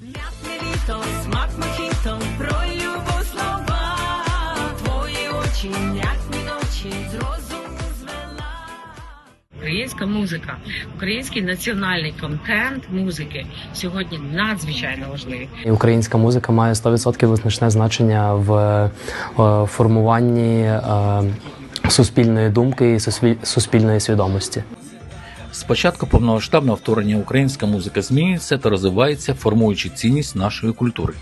М'ятне літо, смак мохіто, про любов слова, твої очі, м'ятні ночі, з розуму звела. Українська музика, український національний контент музики сьогодні надзвичайно важливий. І Українська музика має 100% визначне значення в е, формуванні е, суспільної думки і суспіль- суспільної свідомості. З початку повномасштабного вторгнення українська музика змінюється та розвивається, формуючи цінність нашої культури.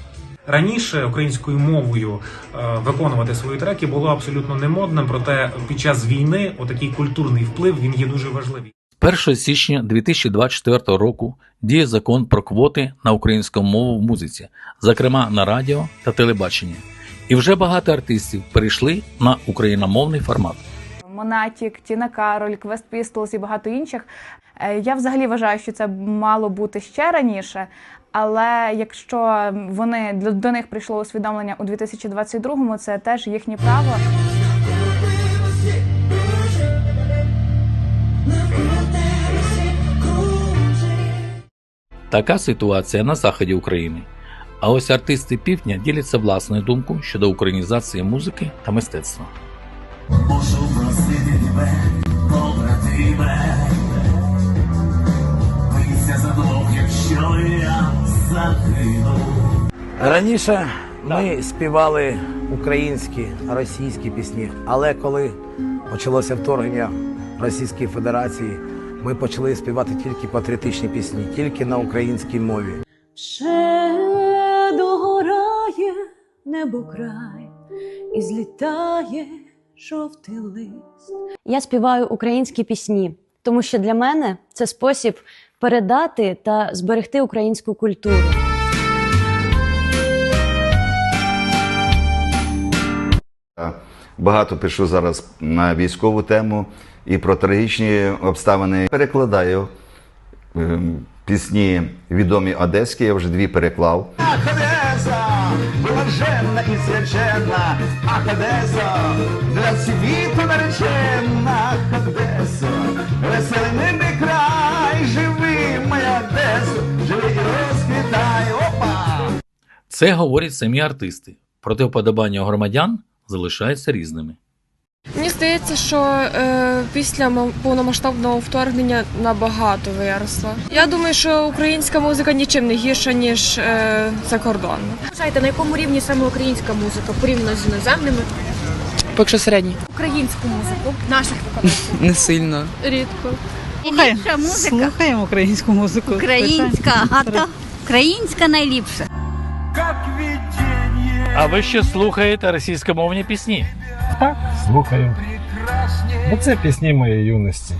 Раніше українською мовою е, виконувати свої треки було абсолютно немодним, проте під час війни отакий культурний вплив він є дуже важливий. 1 січня 2024 року діє закон про квоти на українську мову в музиці, зокрема на радіо та телебаченні. І вже багато артистів перейшли на україномовний формат. Монатік, Тіна Кароль, Квест Pistols і багато інших. Е, Я взагалі вважаю, що це мало бути ще раніше. Але якщо вони до- до них прийшло усвідомлення у 2022-му, це теж їхнє право. Така ситуація на заході України. А ось артисти півдня діляться власною думкою щодо українізації музики та мистецтва. Тебе, побратиме. Бийся за двох, якщо я загину. Раніше ми співали українські, російські пісні, але коли почалося вторгнення Російської Федерації, ми почали співати тільки патріотичні пісні, тільки на українській мові. Ще догорає небо край і злітає жовтий лист. Я співаю українські пісні, тому що для мене це спосіб передати та зберегти українську культуру. Багато пишу зараз на військову тему і про трагічні обставини. Перекладаю ем, пісні відомі одеські, я вже дві переклав. Блаженна і свячена, ах, Одеса, для світу наречена, ах, Одеса, веселий край, живи, моя Одеса, живи і розквітай, опа! Це говорять самі артисти, проте вподобання громадян залишаються різними. Мені здається, що е, після мо- повномасштабного вторгнення набагато виросла. Я думаю, що українська музика нічим не гірша, ніж е, закордонна. Вважаєте, на якому рівні саме українська музика порівняно з іноземними? Поки що середній. Українську музику наших виконавців. Не сильно. Рідко. Ліпша музика. Слухаємо українську музику. Українська, а то українська найліпша. А ви ще слухаєте російськомовні пісні? Так, слухаю. Бо це пісні моєї юності.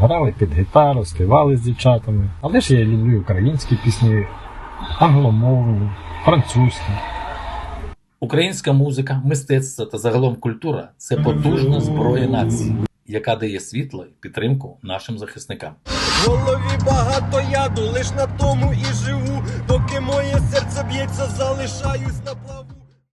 Грали під гітару, співали з дівчатами. Але ж я люблю українські пісні, англомовні, французькі. Українська музика, мистецтво та загалом культура це потужна зброя нації, яка дає світло і підтримку нашим захисникам. В голові багато яду, лиш на тому і живу, доки моє серце б'ється, залишаюсь на плаву.